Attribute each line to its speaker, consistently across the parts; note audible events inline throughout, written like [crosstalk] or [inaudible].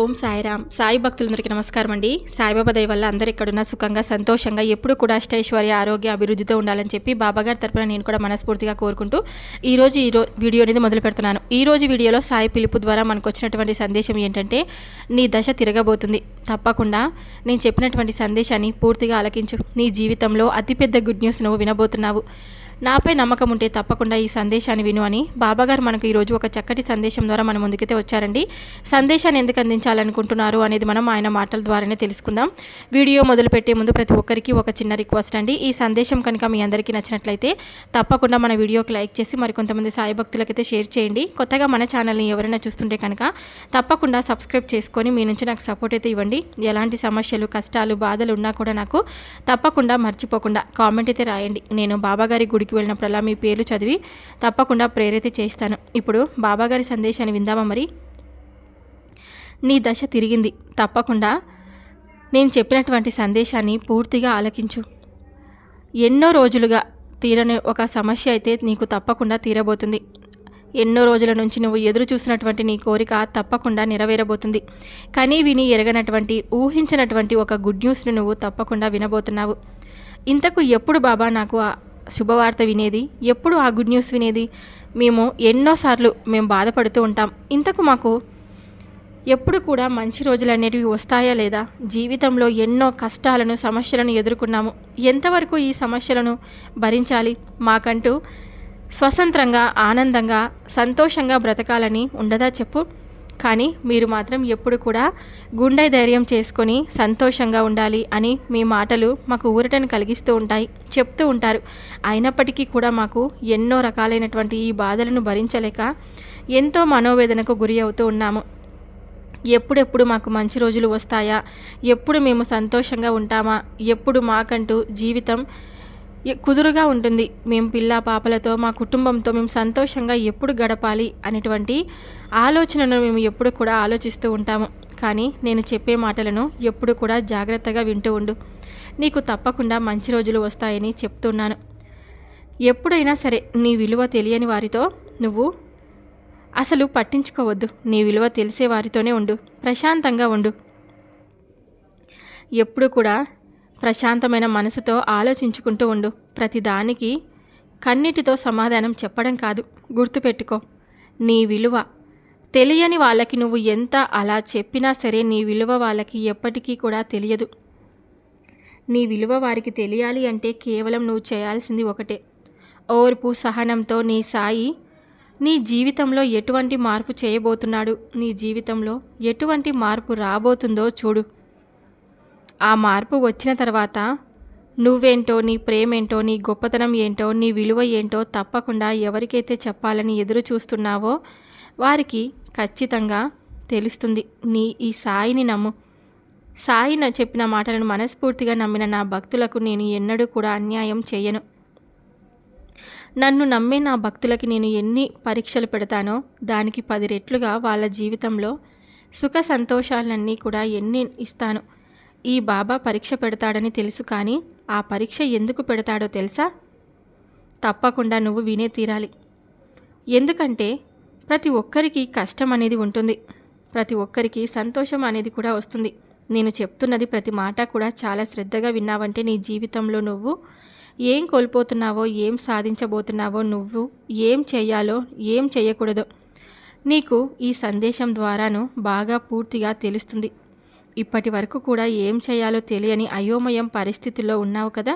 Speaker 1: ఓం సాయిరామ్. సాయి భక్తులందరికీ నమస్కారం అండి. సాయిబాబా దయ వల్ల అందరు ఇక్కడున్న సుఖంగా సంతోషంగా ఎప్పుడు కూడా అష్టైశ్వర్య ఆరోగ్య అభివృద్ధితో ఉండాలని చెప్పి బాబాగారి తరపున నేను కూడా మనస్ఫూర్తిగా కోరుకుంటూ ఈ రోజు ఈ రో వీడియో అనేది మొదలు పెడుతున్నాను. ఈ రోజు వీడియోలో సాయి పిలుపు ద్వారా మనకు వచ్చినటువంటి సందేశం ఏంటంటే నీ దశ తిరగబోతుంది. తప్పకుండా నేను చెప్పినటువంటి సందేశాన్ని పూర్తిగా ఆలకించు. నీ జీవితంలో అతిపెద్ద గుడ్ న్యూస్ నువ్వు వినబోతున్నావు. నాపై నమ్మకం ఉంటే తప్పకుండా ఈ సందేశాన్ని విను అని బాబాగారు మనకు ఈరోజు ఒక చక్కటి సందేశం ద్వారా మన ముందుకైతే వచ్చారండి. సందేశాన్ని ఎందుకు అందించాలనుకుంటున్నారు అనేది మనం ఆయన మాటల ద్వారానే తెలుసుకుందాం. వీడియో మొదలుపెట్టే ముందు ప్రతి ఒక్కరికి ఒక చిన్న రిక్వెస్ట్ అండి. ఈ సందేశం కనుక మీ అందరికీ నచ్చినట్లయితే తప్పకుండా మన వీడియోకి లైక్ చేసి మరి కొంతమంది సాయి భక్తులకైతే షేర్ చేయండి. కొత్తగా మన ఛానల్ని ఎవరైనా చూస్తుంటే కనుక తప్పకుండా సబ్స్క్రైబ్ చేసుకొని మీ నుంచి నాకు సపోర్ట్ అయితే ఇవ్వండి. ఎలాంటి సమస్యలు కష్టాలు బాధలు ఉన్నా కూడా నాకు తప్పకుండా మర్చిపోకుండా కామెంట్ అయితే రాయండి. నేను బాబాగారి గుడికి వెళ్ళినప్పుడల్లా మీ పేర్లు చదివి తప్పకుండా ప్రేరిత చేస్తాను. ఇప్పుడు బాబాగారి సందేశాన్ని విందామా మరి? నీ దశ తిరిగింది. తప్పకుండా నేను చెప్పినటువంటి సందేశాన్ని పూర్తిగా ఆలకించు. ఎన్నో రోజులుగా తీరని ఒక సమస్య అయితే నీకు తప్పకుండా తీరబోతుంది. ఎన్నో రోజుల నుంచి నువ్వు ఎదురు చూసినటువంటి నీ కోరిక తప్పకుండా నెరవేరబోతుంది. కానీ విని ఎరగనటువంటి ఊహించినటువంటి ఒక గుడ్ న్యూస్ను నువ్వు తప్పకుండా వినబోతున్నావు. ఇంతకు ఎప్పుడు బాబా నాకు శుభవార్త వినేది ఎప్పుడు ఆ గుడ్ న్యూస్ వినేది. మేము ఎన్నోసార్లు మేము బాధపడుతూ ఉంటాం. ఇంతకు మాకు ఎప్పుడు కూడా మంచి రోజులు అనేటివి వస్తాయా లేదా? జీవితంలో ఎన్నో కష్టాలను సమస్యలను ఎదుర్కొన్నాము. ఎంతవరకు ఈ సమస్యలను భరించాలి? మాకంటూ స్వతంత్రంగా ఆనందంగా సంతోషంగా బ్రతకాలని ఉండదా చెప్పు? కానీ మీరు మాత్రం ఎప్పుడు కూడా గుండె ధైర్యం చేసుకొని సంతోషంగా ఉండాలి అని మీ మాటలు మాకు ఊరటను కలిగిస్తూ ఉంటాయి చెప్తూ ఉంటారు. అయినప్పటికీ కూడా మాకు ఎన్నో రకాలైనటువంటి ఈ బాధలను భరించలేక ఎంతో మనోవేదనకు గురి అవుతూ ఉన్నాము. ఎప్పుడెప్పుడు మాకు మంచి రోజులు వస్తాయా? ఎప్పుడు మేము సంతోషంగా ఉంటామా? ఎప్పుడు మాకంటూ జీవితం కుదురుగా ఉంటుంది. మేము పిల్ల పాపలతో మా కుటుంబంతో మేము సంతోషంగా ఎప్పుడు గడపాలి అనేటువంటి ఆలోచనను మేము ఎప్పుడు కూడా ఆలోచిస్తూ ఉంటాము. కానీ నేను చెప్పే మాటలను ఎప్పుడు కూడా జాగ్రత్తగా వింటూ ఉండు. నీకు తప్పకుండా మంచి రోజులు వస్తాయని చెప్తున్నాను. ఎప్పుడైనా సరే నీ విలువ తెలియని వారితో నువ్వు అసలు పట్టించుకోవద్దు. నీ విలువ తెలిసే వారితోనే ఉండు. ప్రశాంతంగా ఉండు. ఎప్పుడు కూడా ప్రశాంతమైన మనసుతో ఆలోచించుకుంటూ ఉండు. ప్రతిదానికి కన్నిటితో సమాధానం చెప్పడం కాదు. గుర్తుపెట్టుకో నీ విలువ. తెలియని వాళ్ళకి నువ్వు ఎంత అలా చెప్పినా సరే నీ విలువ వాళ్ళకి ఎప్పటికీ కూడా తెలియదు. నీ విలువ వారికి తెలియాలి అంటే కేవలం నువ్వు చేయాల్సింది ఒకటే. ఓర్పు సహనంతో నీ సాయి నీ జీవితంలో ఎటువంటి మార్పు చేయబోతున్నాడు? నీ జీవితంలో ఎటువంటి మార్పు రాబోతుందో చూడు. ఆ మార్పు వచ్చిన తర్వాత నువ్వేంటో నీ ప్రేమేంటో నీ గొప్పతనం ఏంటో నీ విలువ ఏంటో తప్పకుండా ఎవరికైతే చెప్పాలని ఎదురు చూస్తున్నావో వారికి ఖచ్చితంగా తెలుస్తుంది. నీ ఈ సాయిని నమ్ము. సాయి చెప్పిన మాటలను మనస్ఫూర్తిగా నమ్మిన నా భక్తులకు నేను ఎన్నడూ కూడా అన్యాయం చేయను. నన్ను నమ్మే నా భక్తులకి నేను ఎన్ని పరీక్షలు పెడతానో దానికి పది రెట్లుగా వాళ్ళ జీవితంలో సుఖ సంతోషాలన్నీ కూడా ఎన్ని ఇస్తాను. ఈ బాబా పరీక్ష పెడతాడని తెలుసు కానీ ఆ పరీక్ష ఎందుకు పెడతాడో తెలుసా? తప్పకుండా నువ్వు వినే తీరాలి. ఎందుకంటే ప్రతి ఒక్కరికి కష్టం అనేది ఉంటుంది. ప్రతి ఒక్కరికి సంతోషం అనేది కూడా వస్తుంది. నేను చెప్తున్నది ప్రతి మాట కూడా చాలా శ్రద్ధగా విన్నావంటే నీ జీవితంలో నువ్వు ఏం కోల్పోతున్నావో ఏం సాధించబోతున్నావో నువ్వు ఏం చేయాలో ఏం చేయకూడదో నీకు ఈ సందేశం ద్వారాను బాగా పూర్తిగా తెలుస్తుంది. ఇప్పటి వరకు కూడా ఏం చేయాలో తెలియని అయోమయం పరిస్థితుల్లో ఉన్నావు కదా?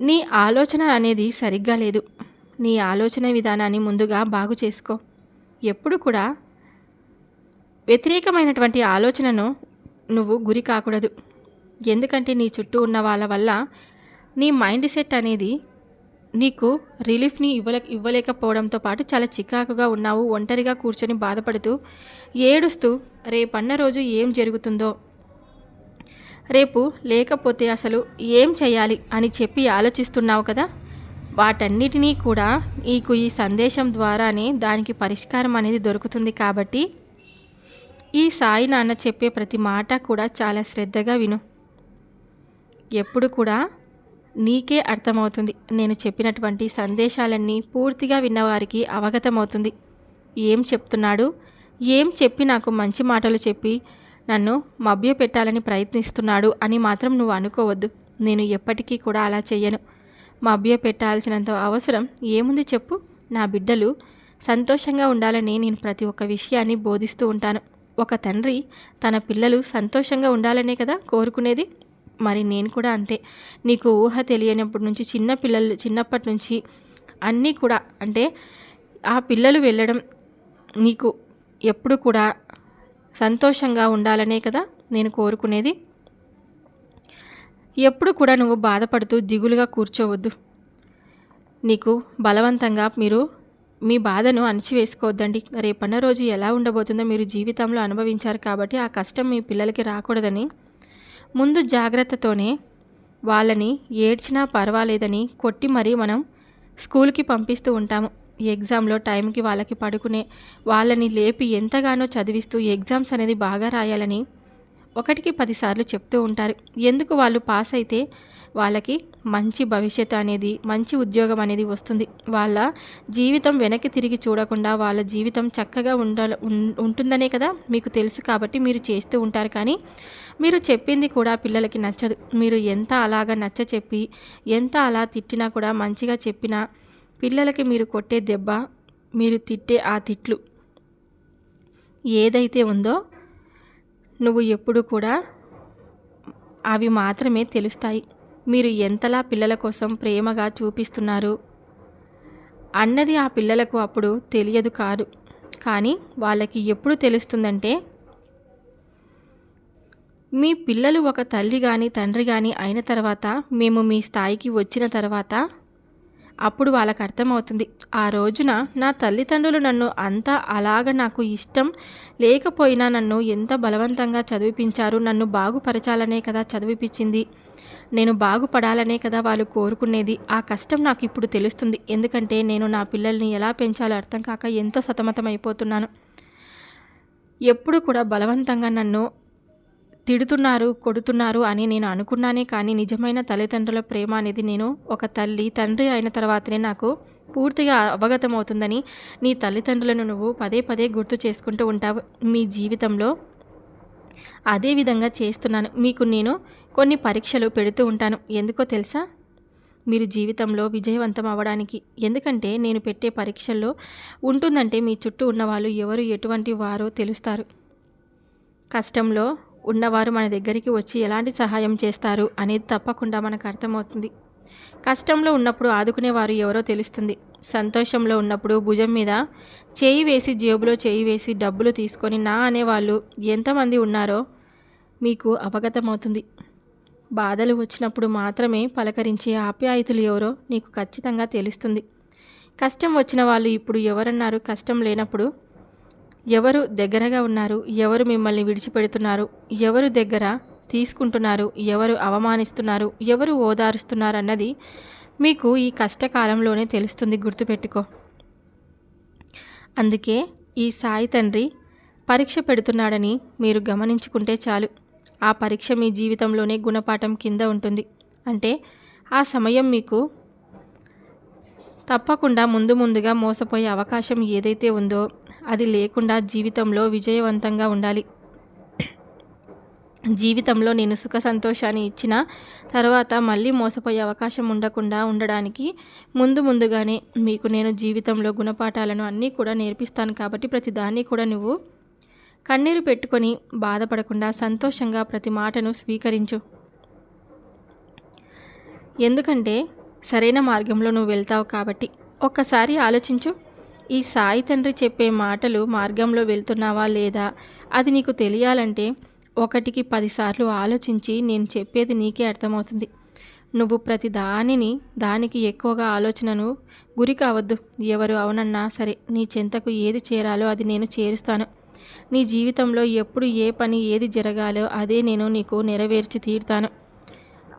Speaker 1: నీ ఆలోచన అనేది సరిగ్గా లేదు. నీ ఆలోచన విధానాన్ని ముందుగా బాగు చేసుకో. ఎప్పుడు కూడా వ్యతిరేకమైనటువంటి ఆలోచనను నువ్వు గురి కాకూడదు. ఎందుకంటే నీ చుట్టూ ఉన్న వాళ్ళ వల్ల నీ మైండ్ సెట్ అనేది నీకు రిలీఫ్ని ఇవ్వలే ఇవ్వలేకపోవడంతో పాటు చాలా చికాకుగా ఉన్నావు ఒంటరిగా కూర్చొని బాధపడుతూ ఏడుస్తూ రేపన్న రోజు ఏం జరుగుతుందో? రేపు లేకపోతే అసలు ఏం చేయాలి అని చెప్పి ఆలోచిస్తున్నావు కదా? వాటన్నిటినీ కూడా నీకు ఈ సందేశం ద్వారానే దానికి పరిష్కారం అనేది దొరుకుతుంది కాబట్టి ఈ సాయి నాన్న చెప్పే ప్రతి మాట కూడా చాలా శ్రద్ధగా విను. ఎప్పుడు కూడా నీకే అర్థమవుతుంది. నేను చెప్పినటువంటి సందేశాలన్నీ పూర్తిగా విన్నవారికి అవగతమవుతుంది. ఏం చెప్తున్నాడు? ఏం చెప్పి నాకు మంచి మాటలు చెప్పి నన్ను మభ్య పెట్టాలని ప్రయత్నిస్తున్నాడు అని మాత్రం నువ్వు అనుకోవద్దు. నేను ఎప్పటికీ కూడా అలా చెయ్యను. మభ్య పెట్టాల్సినంత అవసరం ఏముంది చెప్పు? నా బిడ్డలు సంతోషంగా ఉండాలని నేను ప్రతి ఒక్క విషయాన్ని బోధిస్తూ ఉంటాను. ఒక తండ్రి తన పిల్లలు సంతోషంగా ఉండాలనే కదా కోరుకునేది? మరి నేను కూడా అంతే. నీకు ఊహ తెలియనప్పటి నుంచి చిన్న పిల్లలు చిన్నప్పటి నుంచి అన్నీ కూడా అంటే ఆ పిల్లలు వెళ్ళడం నీకు ఎప్పుడు కూడా సంతోషంగా ఉండాలనే కదా నేను కోరుకునేది. ఎప్పుడు కూడా నువ్వు బాధపడుతూ దిగులుగా కూర్చోవద్దు. నీకు బలవంతంగా మీరు మీ బాధను అణచివేసుకోవద్దండి. రేపన్న రోజు ఎలా ఉండబోతుందో మీరు జీవితంలో అనుభవించారు కాబట్టి ఆ కష్టం మీ పిల్లలకి రాకూడదని ముందు జాగ్రత్తతోనే వాళ్ళని ఏడ్చినా పర్వాలేదని కొట్టి మరీ మనం స్కూల్కి పంపిస్తూ ఉంటాము. ఎగ్జామ్లో టైంకి వాళ్ళకి పడుకునే వాళ్ళని లేపి ఎంతగానో చదివిస్తూ ఎగ్జామ్స్ అనేది బాగా రాయాలని ఒకటికి పదిసార్లు చెప్తూ ఉంటారు. ఎందుకు వాళ్ళు పాస్ అయితే వాళ్ళకి మంచి భవిష్యత్తు అనేది మంచి ఉద్యోగం అనేది వస్తుంది. వాళ్ళ జీవితం వెనక్కి తిరిగి చూడకుండా వాళ్ళ జీవితం చక్కగా ఉండాల ఉంటుందనే కదా మీకు తెలుసు కాబట్టి మీరు చేస్తూ ఉంటారు. కానీ మీరు చెప్పింది కూడా పిల్లలకి నచ్చదు. మీరు ఎంత అలాగా నచ్చ చెప్పి ఎంత అలా తిట్టినా కూడా మంచిగా చెప్పినా పిల్లలకి మీరు కొట్టే దెబ్బ మీరు తిట్టే ఆ తిట్లు ఏదైతే ఉందో నువ్వు ఎప్పుడు కూడా అవి మాత్రమే తెలుస్తాయి. మీరు ఎంతలా పిల్లల కోసం ప్రేమగా చూపిస్తున్నారు? అన్నది ఆ పిల్లలకు అప్పుడు తెలియదు కాదు. కానీ వాళ్ళకి ఎప్పుడు తెలుస్తుందంటే మీ పిల్లలు ఒక తల్లి కానీ తండ్రి కానీ అయిన తర్వాత మేము మీ స్థాయికి వచ్చిన తర్వాత అప్పుడు వాళ్ళకి అర్థమవుతుంది. ఆ రోజున నా తల్లిదండ్రులు నన్ను అంతా అలాగ నాకు ఇష్టం లేకపోయినా నన్ను ఎంత బలవంతంగా చదివిపించారు నన్ను బాగుపరచాలనే కదా చదివిపించింది. నేను బాగుపడాలనే కదా వాళ్ళు కోరుకునేది. ఆ కష్టం నాకు ఇప్పుడు తెలుస్తుంది. ఎందుకంటే నేను నా పిల్లల్ని ఎలా పెంచాలో అర్థం కాక ఎంతో సతమతమైపోతున్నాను. ఎప్పుడు కూడా బలవంతంగా నన్ను తిడుతున్నారు కొడుతున్నారు అని నేను అనుకున్నానే కానీ నిజమైన తల్లిదండ్రుల ప్రేమ అనేది నేను ఒక తల్లి తండ్రి అయిన తర్వాతనే నాకు పూర్తిగా అవగతమవుతుందని నీ తల్లిదండ్రులను నువ్వు పదే పదే గుర్తు చేసుకుంటూ ఉంటావు. మీ జీవితంలో అదే విధంగా చేస్తున్నాను. మీకు నేను కొన్ని పరీక్షలు పెడుతూ ఉంటాను. ఎందుకో తెలుసా? మీరు జీవితంలో విజయవంతం అవ్వడానికి. ఎందుకంటే నేను పెట్టే పరీక్షల్లో ఉంటుందంటే మీ చుట్టూ ఉన్నవాళ్ళు ఎవరు ఎటువంటి వారో తెలుస్తారు. కష్టంలో ఉన్నవారు మన దగ్గరికి వచ్చి ఎలాంటి సహాయం చేస్తారు అనేది తప్పకుండా మనకు అర్థమవుతుంది. కష్టంలో ఉన్నప్పుడు ఆదుకునేవారు ఎవరో తెలుస్తుంది. సంతోషంలో ఉన్నప్పుడు భుజం మీద చేయి వేసి జేబులో చేయి వేసి డబ్బులు తీసుకొని నా అనేవాళ్ళు ఎంతమంది ఉన్నారో మీకు అవగతమవుతుంది. బాధలు వచ్చినప్పుడు మాత్రమే పలకరించే ఆప్యాయతులు ఎవరో నీకు ఖచ్చితంగా తెలుస్తుంది. కష్టం వచ్చిన వాళ్ళు ఇప్పుడు ఎవరన్నారు కష్టం లేనప్పుడు? ఎవరు దగ్గరగా ఉన్నారు? ఎవరు మిమ్మల్ని విడిచిపెడుతున్నారు? ఎవరు దగ్గర తీసుకుంటున్నారు? ఎవరు అవమానిస్తున్నారు? ఎవరు ఓదారుస్తున్నారు అన్నది మీకు ఈ కష్టకాలంలోనే తెలుస్తుంది. గుర్తుపెట్టుకో. అందుకే ఈ సాయి తండ్రి పరీక్ష పెడుతున్నాడని మీరు గమనించుకుంటే చాలు. ఆ పరీక్ష మీ జీవితంలోనే గుణపాఠం కింద ఉంటుంది. అంటే ఆ సమయం మీకు తప్పకుండా ముందు ముందుగా మోసపోయే అవకాశం ఏదైతే ఉందో అది లేకుండా జీవితంలో విజయవంతంగా ఉండాలి. జీవితంలో నేను సుఖ సంతోషాన్ని ఇచ్చిన తర్వాత మళ్ళీ మోసపోయే అవకాశం ఉండకుండా ఉండడానికి ముందు ముందుగానే మీకు నేను జీవితంలో గుణపాఠాలను అన్నీ కూడా నేర్పిస్తాను కాబట్టి ప్రతి దాన్ని కూడా నువ్వు కన్నీరు పెట్టుకొని బాధపడకుండా సంతోషంగా ప్రతి మాటను స్వీకరించు. ఎందుకంటే సరైన మార్గంలో నువ్వు వెళ్తావు కాబట్టి. ఒక్కసారి ఆలోచించు ఈ సాయి తండ్రి చెప్పే మాటలు మార్గంలో వెళ్తున్నావా లేదా? అది నీకు తెలియాలంటే ఒకటికి పదిసార్లు ఆలోచించి నేను చెప్పేది నీకే అర్థమవుతుంది. నువ్వు ప్రతి దానిని దానికి ఎక్కువగా ఆలోచనను గురి కావద్దు. ఎవరు అవునన్నా సరే నీ చెంతకు ఏది చేరాలో అది నేను చేరుస్తాను. నీ జీవితంలో ఎప్పుడు ఏ పని ఏది జరగాలో అదే నేను నీకు నెరవేర్చి తీరుతాను.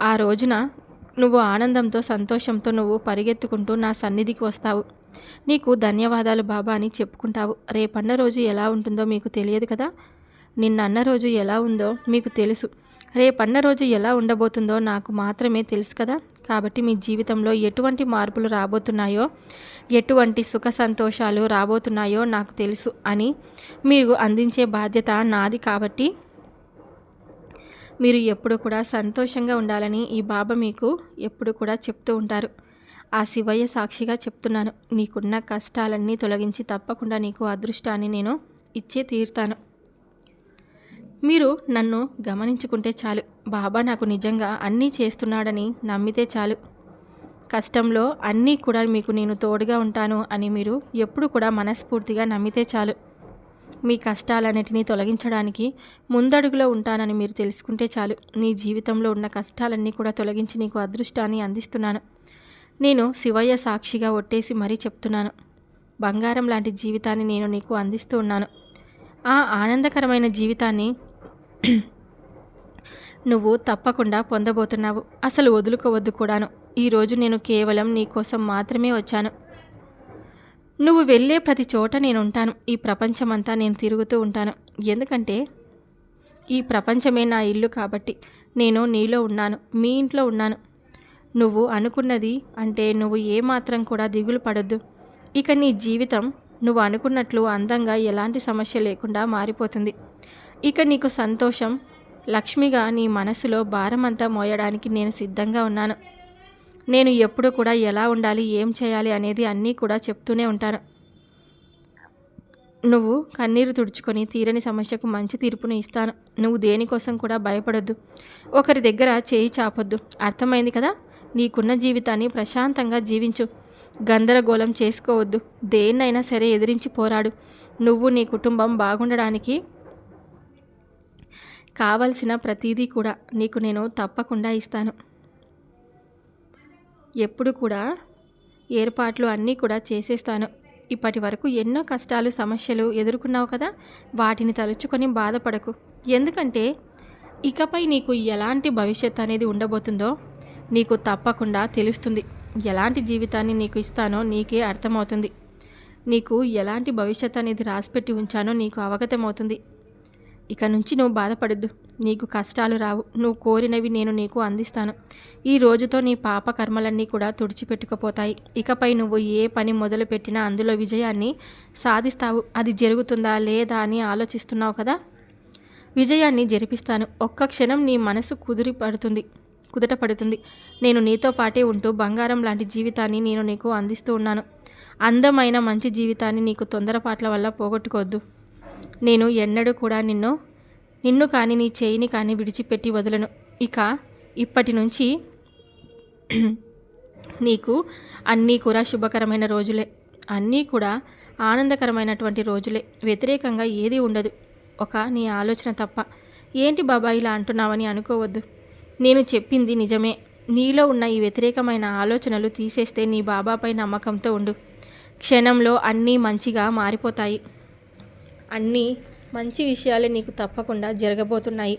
Speaker 1: ఆ రోజున నువ్వు ఆనందంతో సంతోషంతో నువ్వు పరిగెత్తుకుంటూ నా సన్నిధికి వస్తావు. నీకు ధన్యవాదాలు బాబా అని చెప్పుకుంటావు. రేపన్న రోజు ఎలా ఉంటుందో మీకు తెలియదు కదా? నిన్నన్న రోజు ఎలా ఉందో మీకు తెలుసు. రేపన్న రోజు ఎలా ఉండబోతుందో నాకు మాత్రమే తెలుసు కదా? కాబట్టి మీ జీవితంలో ఎటువంటి మార్పులు రాబోతున్నాయో ఎటువంటి సుఖ సంతోషాలు రాబోతున్నాయో నాకు తెలుసు అని మీరు అందించే బాధ్యత నాది కాబట్టి మీరు ఎప్పుడు కూడా సంతోషంగా ఉండాలని ఈ బాబా మీకు ఎప్పుడు కూడా చెప్తూ ఉంటారు. ఆ శివయ్య సాక్షిగా చెప్తున్నాను. నీకున్న కష్టాలన్నీ తొలగించి తప్పకుండా నీకు అదృష్టాన్ని నేను ఇచ్చే తీరుతాను. మీరు నన్ను గమనించుకుంటే చాలు. బాబా నాకు నిజంగా అన్నీ చేస్తున్నాడని నమ్మితే చాలు. కష్టంలో అన్నీ కూడా మీకు నేను తోడుగా ఉంటాను అని మీరు ఎప్పుడు కూడా మనస్ఫూర్తిగా నమ్మితే చాలు. మీ కష్టాలన్నిటినీ తొలగించడానికి ముందడుగులో ఉంటానని మీరు తెలుసుకుంటే చాలు. నీ జీవితంలో ఉన్న కష్టాలన్నీ కూడా తొలగించి నీకు అదృష్టాన్ని అందిస్తున్నాను. నేను శివయ్య సాక్షిగా ఒట్టేసి మరీ చెప్తున్నాను. బంగారం లాంటి జీవితాన్ని నేను నీకు అందిస్తూ ఉన్నాను. ఆ ఆనందకరమైన జీవితాన్ని నువ్వు తప్పకుండా పొందబోతున్నావు. అసలు వదులుకోవద్దు కూడాను. ఈరోజు నేను కేవలం నీకోసం మాత్రమే వచ్చాను. నువ్వు వెళ్ళే ప్రతి చోట నేను ఉంటాను. ఈ ప్రపంచమంతా నేను తిరుగుతూ ఉంటాను. ఎందుకంటే ఈ ప్రపంచమే నా ఇల్లు కాబట్టి నేను నీలో ఉన్నాను. మీ ఇంట్లో ఉన్నాను. నువ్వు అనుకున్నది అంటే నువ్వు ఏమాత్రం కూడా దిగులు పడొద్దు. ఇక నీ జీవితం నువ్వు అనుకున్నట్లు అందంగా ఎలాంటి సమస్య లేకుండా మారిపోతుంది. ఇక నీకు సంతోషం. లక్ష్మిగా నీ మనసులో భారమంతా మోయడానికి నేను సిద్ధంగా ఉన్నాను. నేను ఎప్పుడు కూడా ఎలా ఉండాలి ఏం చేయాలి అనేది అన్నీ కూడా చెప్తూనే ఉంటాను. నువ్వు కన్నీరు తుడుచుకొని తీరని సమస్యకు మంచి తీర్పును ఇస్తాను. నువ్వు దేనికోసం కూడా భయపడొద్దు. ఒకరి దగ్గర చేయి చాపొద్దు. అర్థమైంది కదా? నీకున్న జీవితాన్ని ప్రశాంతంగా జీవించు. గందరగోళం చేసుకోవద్దు. దేన్నైనా సరే ఎదిరించి పోరాడు. నువ్వు నీ కుటుంబం బాగుండడానికి కావలసిన ప్రతిదీ కూడా నీకు నేను తప్పకుండా ఇస్తాను. ఎప్పుడు కూడా ఏర్పాట్లు అన్నీ కూడా చేసేస్తాను. ఇప్పటి వరకు ఎన్నో కష్టాలు సమస్యలు ఎదుర్కొన్నావు కదా? వాటిని తలుచుకొని బాధపడకు. ఎందుకంటే ఇకపై నీకు ఎలాంటి భవిష్యత్ అనేది ఉండబోతుందో నీకు తప్పకుండా తెలుస్తుంది. ఎలాంటి జీవితాన్ని నీకు ఇస్తానో నీకే అర్థమవుతుంది. నీకు ఎలాంటి భవిష్యత్ అనేది రాసిపెట్టి ఉంచానో నీకు అవగతమవుతుంది. ఇక నుంచి నువ్వు బాధపడద్దు. నీకు కష్టాలు రావు. నువ్వు కోరినవి నేను నీకు అందిస్తాను. ఈ రోజుతో నీ పాప కర్మలన్నీ కూడా తుడిచిపెట్టుకుపోతాయి. ఇకపై నువ్వు ఏ పని మొదలుపెట్టినా అందులో విజయాన్ని సాధిస్తావు. అది జరుగుతుందా లేదా అని ఆలోచిస్తున్నావు కదా? విజయాన్ని జరిపిస్తాను. ఒక్క క్షణం నీ మనసు కుదిరి పడుతుంది కుదట పడుతుంది. నేను నీతో పాటే ఉంటూ బంగారం లాంటి జీవితాన్ని నేను నీకు అందిస్తూ ఉన్నాను. అందమైన మంచి జీవితాన్ని నీకు తొందరపాట్ల వల్ల పోగొట్టుకోవద్దు. నేను ఎన్నడూ కూడా నిన్ను నిన్ను కానీ నీ చేయిని కానీ విడిచిపెట్టి వదలను. ఇక ఇప్పటి నుంచి నీకు అన్నీ కూడా శుభకరమైన రోజులే. అన్నీ కూడా ఆనందకరమైనటువంటి రోజులే. వ్యతిరేకంగా ఏది ఉండదు. ఒక నీ ఆలోచన తప్ప. ఏంటి బాబా ఇలా అంటున్నావని అనుకోవద్దు. నేను చెప్పింది నిజమే. నీలో ఉన్న ఈ వ్యతిరేకమైన ఆలోచనలు తీసేస్తే నీ బాబాపై నమ్మకంతో ఉండు. క్షణంలో అన్నీ మంచిగా మారిపోతాయి. అన్నీ మంచి విషయాలే నీకు తప్పకుండా జరగబోతున్నాయి.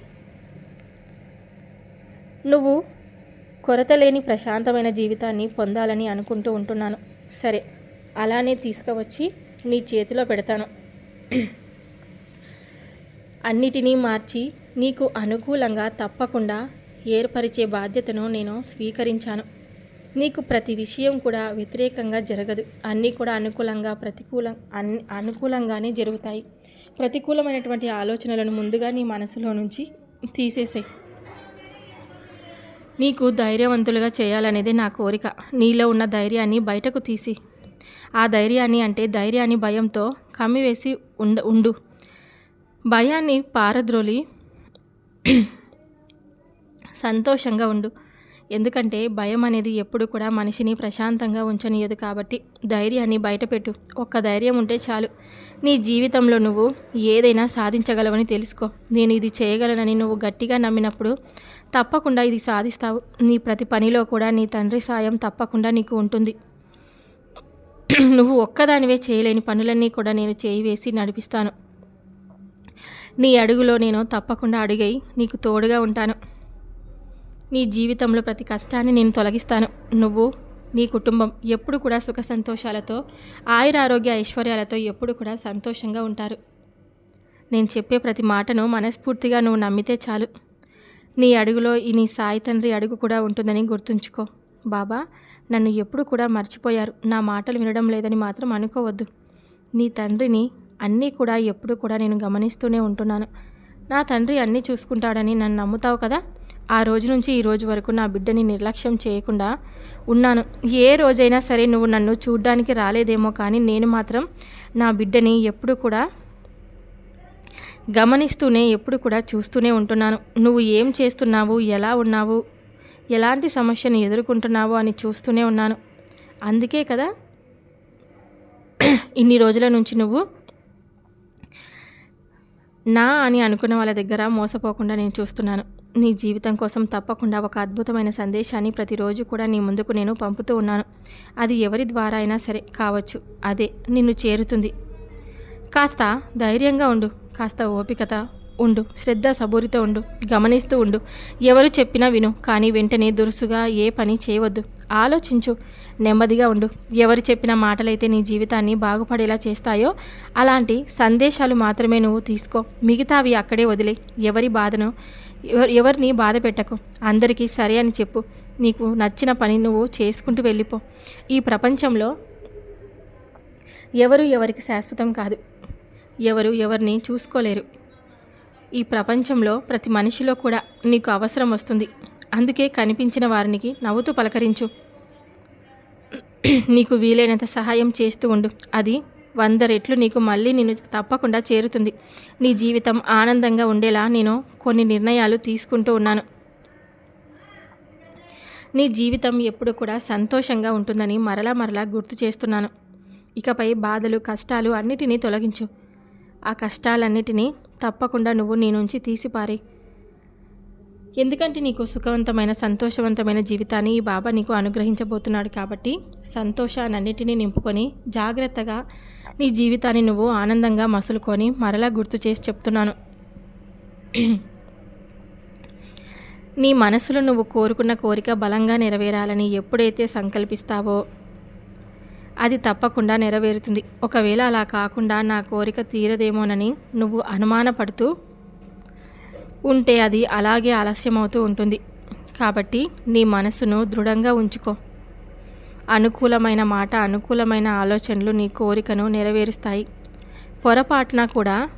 Speaker 1: నువ్వు కొరత లేని ప్రశాంతమైన జీవితాన్ని పొందాలని అనుకుంటూ ఉంటున్నాను. సరే అలానే తీసుకువచ్చి నీ చేతిలో పెడతాను. అన్నిటినీ మార్చి నీకు అనుకూలంగా తప్పకుండా ఏర్పరిచే బాధ్యతను నేను స్వీకరించాను. నీకు ప్రతి విషయం కూడా వ్యతిరేకంగా జరగదు. అన్నీ కూడా అనుకూలంగా ప్రతికూలం అన్ని అనుకూలంగానే జరుగుతాయి. ప్రతికూలమైనటువంటి ఆలోచనలను ముందుగా నీ మనసులో నుంచి తీసేసే నీకు ధైర్యవంతులుగా చేయాలనేది నా కోరిక. నీలో ఉన్న ధైర్యాన్ని బయటకు తీసి ఆ ధైర్యాన్ని అంటే ధైర్యాన్ని భయంతో కమ్మివేసి ఉండ ఉండు. భయాన్ని పారద్రోలి [clears throat] సంతోషంగా ఉండు. ఎందుకంటే భయం అనేది ఎప్పుడు కూడా మనిషిని ప్రశాంతంగా ఉంచనీయదు కాబట్టి ధైర్యాన్ని బయటపెట్టు. ఒక్క ధైర్యం ఉంటే చాలు. నీ జీవితంలో నువ్వు ఏదైనా సాధించగలవని తెలుసుకో. నేను ఇది చేయగలనని నువ్వు గట్టిగా నమ్మినప్పుడు తప్పకుండా ఇది సాధిస్తావు. నీ ప్రతి పనిలో కూడా నీ తండ్రి సాయం తప్పకుండా నీకు ఉంటుంది. నువ్వు ఒక్కదానివే చేయలేని పనులన్నీ కూడా నేను చేయి వేసి నడిపిస్తాను. నీ అడుగులో నేను తప్పకుండా అడిగై నీకు తోడుగా ఉంటాను. నీ జీవితంలో ప్రతి కష్టాన్ని నేను తొలగిస్తాను. నువ్వు నీ కుటుంబం ఎప్పుడు కూడా సుఖ సంతోషాలతో ఆయుర ఆరోగ్య ఐశ్వర్యాలతో ఎప్పుడు కూడా సంతోషంగా ఉంటారు. నేను చెప్పే ప్రతి మాటను మనస్ఫూర్తిగా నువ్వు నమ్మితే చాలు. నీ అడుగులో ఈ నీ సాయి తండ్రి అడుగు కూడా ఉంటుందని గుర్తుంచుకో. బాబా నన్ను ఎప్పుడు కూడా మర్చిపోయారు. నా మాటలు వినడం లేదని మాత్రం అనుకోవద్దు. నీ తండ్రిని అన్నీ కూడా ఎప్పుడు కూడా నేను గమనిస్తూనే ఉంటున్నాను. నా తండ్రి అన్నీ చూసుకుంటాడని నన్ను నమ్ముతావు కదా? ఆ రోజు నుంచి ఈ రోజు వరకు నా బిడ్డని నిర్లక్ష్యం చేయకుండా ఉన్నాను. ఏ రోజైనా సరే నువ్వు నన్ను చూడ్డానికి రాలేదేమో కానీ నేను మాత్రం నా బిడ్డని ఎప్పుడు కూడా గమనిస్తూనే ఎప్పుడు కూడా చూస్తూనే ఉంటున్నాను. నువ్వు ఏం చేస్తున్నావు? ఎలా ఉన్నావు? ఎలాంటి సమస్యను ఎదుర్కొంటున్నావు? అని చూస్తూనే ఉన్నాను. అందుకే కదా [clears throat] ఇన్ని రోజుల నుంచి నువ్వు నా అని అనుకున్న వాళ్ళ దగ్గర మోసపోకుండా నేను చూస్తున్నాను. నీ జీవితం కోసం తప్పకుండా ఒక అద్భుతమైన సందేశాన్ని ప్రతిరోజు కూడా నీ ముందుకు నేను పంపుతూ ఉన్నాను. అది ఎవరి ద్వారా అయినా సరే కావచ్చు. అదే నిన్ను చేరుతుంది. కాస్త ధైర్యంగా ఉండు. కాస్త ఓపికత ఉండు. శ్రద్ధ సబూరితో ఉండు. గమనిస్తూ ఉండు. ఎవరు చెప్పినా విను. కానీ వెంటనే దురుసుగా ఏ పని చేయవద్దు. ఆలోచించు. నెమ్మదిగా ఉండు. ఎవరు చెప్పిన మాటలైతే నీ జీవితాన్ని బాగుపడేలా చేస్తాయో అలాంటి సందేశాలు మాత్రమే నువ్వు తీసుకో. మిగతావి అక్కడే వదిలే. ఎవరి బాధను ఎవరిని బాధ పెట్టకు. అందరికీ సరే అని చెప్పు. నీకు నచ్చిన పని నువ్వు చేసుకుంటూ వెళ్ళిపో. ఈ ప్రపంచంలో ఎవరు ఎవరికి శాశ్వతం కాదు. ఎవరు ఎవరిని చూసుకోలేరు. ఈ ప్రపంచంలో ప్రతి మనిషిలో కూడా నీకు అవసరం వస్తుంది. అందుకే కనిపించిన వారికి నవ్వుతూ పలకరించు. నీకు వీలైనంత సహాయం చేస్తూ ఉండు. అది వంద రెట్లు నీకు మళ్ళీ నేను తప్పకుండా చేరుతుంది. నీ జీవితం ఆనందంగా ఉండేలా నేను కొన్ని నిర్ణయాలు తీసుకుంటూ ఉన్నాను. నీ జీవితం ఎప్పుడు కూడా సంతోషంగా ఉంటుందని మరలా మరలా గుర్తు చేస్తున్నాను. ఇకపై బాధలు కష్టాలు అన్నిటినీ తొలగించు. ఆ కష్టాలన్నిటినీ తప్పకుండా నువ్వు నీ నుంచి తీసిపారే. ఎందుకంటే నీకు సుఖవంతమైన సంతోషవంతమైన జీవితాన్ని ఈ బాబా నీకు అనుగ్రహించబోతున్నాడు కాబట్టి సంతోషాన్నిటినీ నింపుకొని జాగ్రత్తగా నీ జీవితాన్ని నువ్వు ఆనందంగా మసులుకొని మరలా గుర్తు చేసి చెప్తున్నాను. నీ మనసులో నువ్వు కోరుకున్న కోరిక బలంగా నెరవేరాలని ఎప్పుడైతే సంకల్పిస్తావో అది తప్పకుండా నెరవేరుతుంది. ఒకవేళ అలా కాకుండా నా కోరిక తీరదేమోనని నువ్వు అనుమానపడుతూ ఉంటే అది అలాగే ఆలస్యమవుతూ ఉంటుంది. కాబట్టి నీ మనసును దృఢంగా ఉంచుకో. అనుకూలమైన మాట అనుకూలమైన ఆలోచనలు నీ కోరికను నెరవేరుస్తాయి. పొరపాటున కూడా?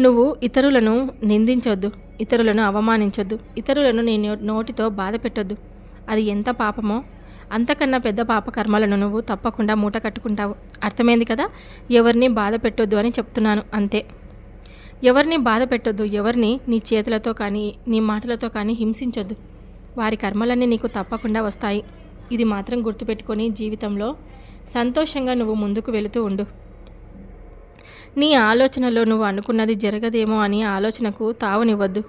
Speaker 1: నువ్వు ఇతరులను నిందించొద్దు ఇతరులను అవమానించొద్దు ఇతరులను నీ నోటితో బాధ పెట్టొద్దు. అది ఎంత పాపమో? అంతకన్నా పెద్ద పాప కర్మలను నువ్వు తప్పకుండా మూట కట్టుకుంటావు. అర్థమైంది కదా? ఎవరిని బాధ పెట్టొద్దు అని చెప్తున్నాను అంతే. ఎవరిని బాధ పెట్టొద్దు ఎవరిని నీ చేతులతో కానీ నీ మాటలతో కానీ హింసించొద్దు. వారి కర్మలన్నీ నీకు తప్పకుండా వస్తాయి. ఇది మాత్రం గుర్తుపెట్టుకొని జీవితంలో సంతోషంగా నువ్వు ముందుకు వెళుతూ ఉండు. నీ ఆలోచనలో నువ్వు అనుకున్నది జరగదేమో అని ఆలోచనకు తావునివ్వద్దు.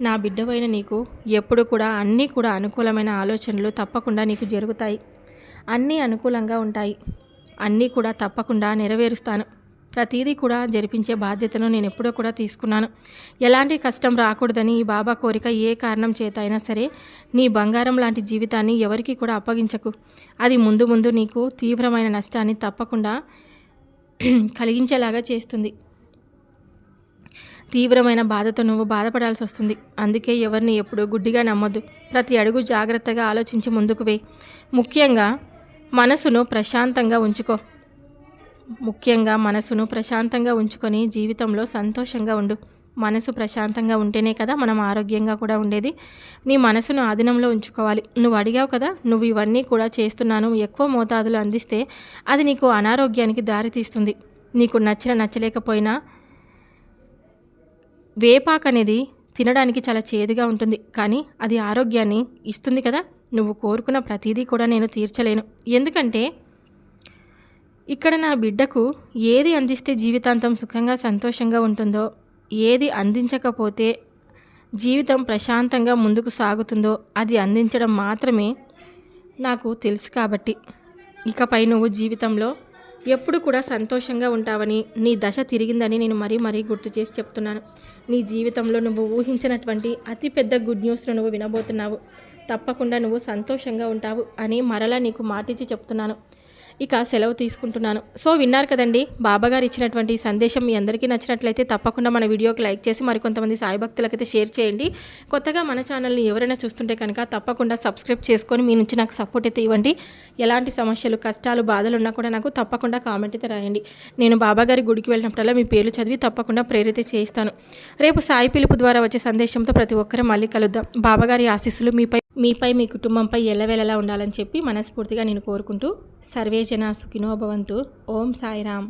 Speaker 1: నా బిడ్డవైన నీకు ఎప్పుడు కూడా అన్నీ కూడా అనుకూలమైన ఆలోచనలు తప్పకుండా నీకు జరుగుతాయి. అన్నీ అనుకూలంగా ఉంటాయి. అన్నీ కూడా తప్పకుండా నెరవేరుస్తాను. ప్రతీదీ కూడా జరిపించే బాధ్యతను నేను ఎప్పుడో కూడా తీసుకున్నాను. ఎలాంటి కష్టం రాకూడదని ఈ బాబా కోరిక ఏ కారణం చేత అయినా సరే నీ బంగారం లాంటి జీవితాన్ని ఎవరికి కూడా అప్పగించకు. అది ముందు ముందు నీకు తీవ్రమైన నష్టాన్ని తప్పకుండా [clears throat] కలిగించేలాగా చేస్తుంది. తీవ్రమైన బాధతో నువ్వు బాధపడాల్సి వస్తుంది. అందుకే ఎవరిని ఎప్పుడు గుడ్డిగా నమ్మొద్దు. ప్రతి అడుగు జాగ్రత్తగా ఆలోచించి ముందుకు వే ముఖ్యంగా మనసును ప్రశాంతంగా ఉంచుకో. ముఖ్యంగా మనసును ప్రశాంతంగా ఉంచుకొని జీవితంలో సంతోషంగా ఉండు. మనసు ప్రశాంతంగా ఉంటేనే కదా మనం ఆరోగ్యంగా కూడా ఉండేది. నీ మనసును ఆధీనంలో ఉంచుకోవాలి. నువ్వు అడిగావు కదా నువ్వు ఇవన్నీ కూడా చేస్తున్నాను. ఎక్కువ మోతాదులు అందిస్తే అది నీకు అనారోగ్యానికి దారితీస్తుంది నీకు నచ్చిన నచ్చలేకపోయినా వేపాకు అనేది తినడానికి చాలా చేదుగా ఉంటుంది. కానీ అది ఆరోగ్యాన్ని ఇస్తుంది కదా. నువ్వు కోరుకున్న ప్రతిదీ కూడా నేను తీర్చలేను. ఎందుకంటే ఇక్కడ నా బిడ్డకు ఏది అందిస్తే జీవితాంతం సుఖంగా సంతోషంగా ఉంటుందో ఏది అందించకపోతే జీవితం ప్రశాంతంగా ముందుకు సాగుతుందో అది అందించడం మాత్రమే నాకు తెలుసు కాబట్టి. ఇకపై నువ్వు జీవితంలో ఎప్పుడు కూడా సంతోషంగా ఉంటావని నీ దశ తిరిగిందని నేను మరీ మరీ గుర్తు చేసి చెప్తున్నాను. నీ జీవితంలో నువ్వు ఊహించినటువంటి అతిపెద్ద గుడ్ న్యూస్ను నువ్వు వినబోతున్నావు. తప్పకుండా నువ్వు సంతోషంగా ఉంటావు అని మరలా నీకు మాటిచ్చి చెప్తున్నాను. ఇక సెలవు తీసుకుంటున్నాను. సో విన్నారు కదండి బాబాగారు ఇచ్చినటువంటి సందేశం మీ అందరికీ నచ్చినట్లయితే తప్పకుండా మన వీడియోకి లైక్ చేసి మరికొంతమంది సాయి భక్తులకైతే షేర్ చేయండి. కొత్తగా మన ఛానల్ని ఎవరైనా చూస్తుంటే కనుక తప్పకుండా సబ్స్క్రైబ్ చేసుకొని మీ నుంచి నాకు సపోర్ట్ అయితే ఇవ్వండి. ఎలాంటి సమస్యలు కష్టాలు బాధలు ఉన్నా కూడా నాకు తప్పకుండా కామెంట్ అయితే రాయండి. నేను బాబాగారి గుడికి వెళ్ళినప్పుడల్లా మీ పేర్లు చదివి తప్పకుండా ప్రేరిత చేయిస్తాను. రేపు సాయి పిలుపు ద్వారా వచ్చే సందేశంతో ప్రతి ఒక్కరూ మళ్ళీ కలుద్దాం. బాబాగారి ఆశీస్సులు మీపై మీపై మీ కుటుంబంపై ఎల్లవేళలా ఉండాలని చెప్పి మనస్ఫూర్తిగా నేను కోరుకుంటూ సర్వేజన సుఖినోభవంతు ఓం సాయిరామ్.